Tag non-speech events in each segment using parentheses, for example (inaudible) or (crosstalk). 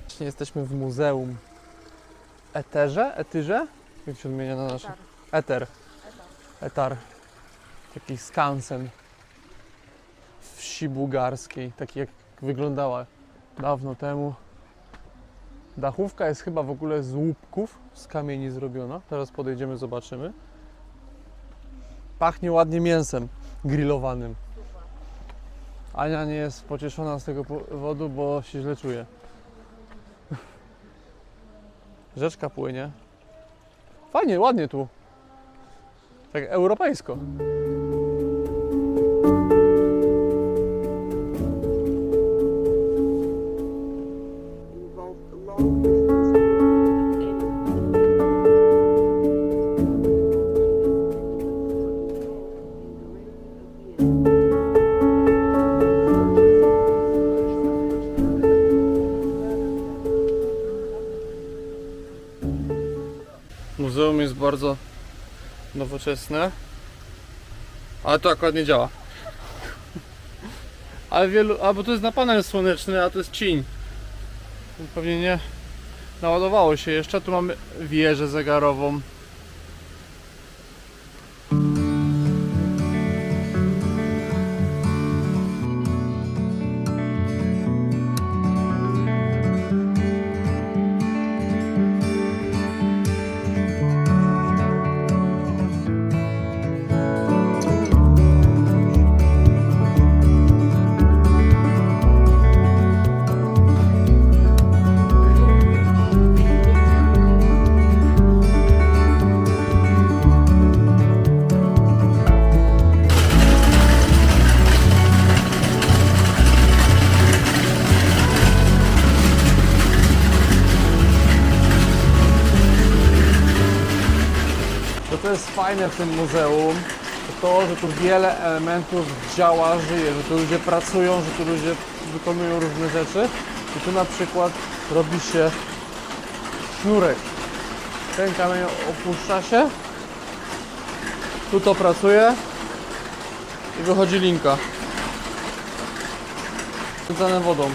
Właśnie jesteśmy w muzeum Eterze? Etyrze? Jak się odmienia na nasze? Eter. Etar. Taki skansen wsi bułgarskiej, taki jak wyglądała dawno temu. Dachówka jest chyba w ogóle z łupków, z kamieni zrobiona. Teraz podejdziemy, zobaczymy. Pachnie ładnie mięsem grillowanym. Ania nie jest pocieszona z tego powodu, bo się źle czuje. (laughs) Rzeczka płynie. Fajnie, ładnie tu. Tak europejsko. involved long Muzeum jest bardzo nowoczesne. Ale to akurat nie działa. (laughs) Ale wielu. A bo to jest na panel słoneczny, a to jest cień. Pewnie nie naładowało się jeszcze. Tu mamy wieżę zegarową. To co jest fajne w tym muzeum, to to, że tu wiele elementów działa, żyje, że tu ludzie pracują, że tu ludzie wykonują różne rzeczy. I tu na przykład robi się sznurek. Ten kamień opuszcza się, tu to pracuje i wychodzi linka. Związane wodą.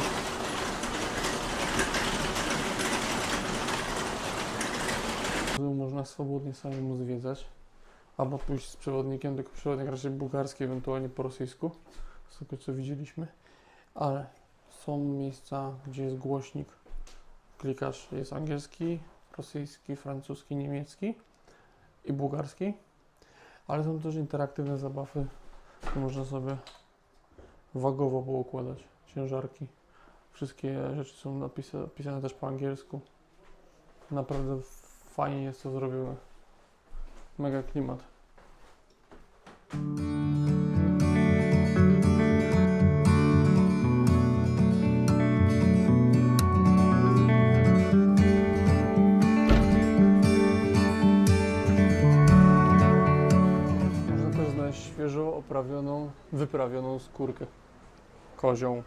Muzeum można swobodnie samemu zwiedzać, albo pójść z przewodnikiem, tylko przewodnik raczej bułgarski, ewentualnie po rosyjsku, z tego co widzieliśmy. Ale są miejsca, gdzie jest głośnik, klikasz, jest angielski, rosyjski, francuski, niemiecki i bułgarski, ale są też interaktywne zabawy, można sobie wagowo poukładać ciężarki. Wszystkie rzeczy są napisa- napisane też po angielsku. Naprawdę fajnie jest to zrobione. Mega klimat. Można też znaleźć świeżo oprawioną, wyprawioną skórkę kozią.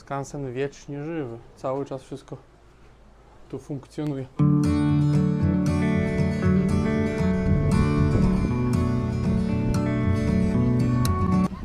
Skansen wiecznie żywy. Cały czas wszystko tu funkcjonuje.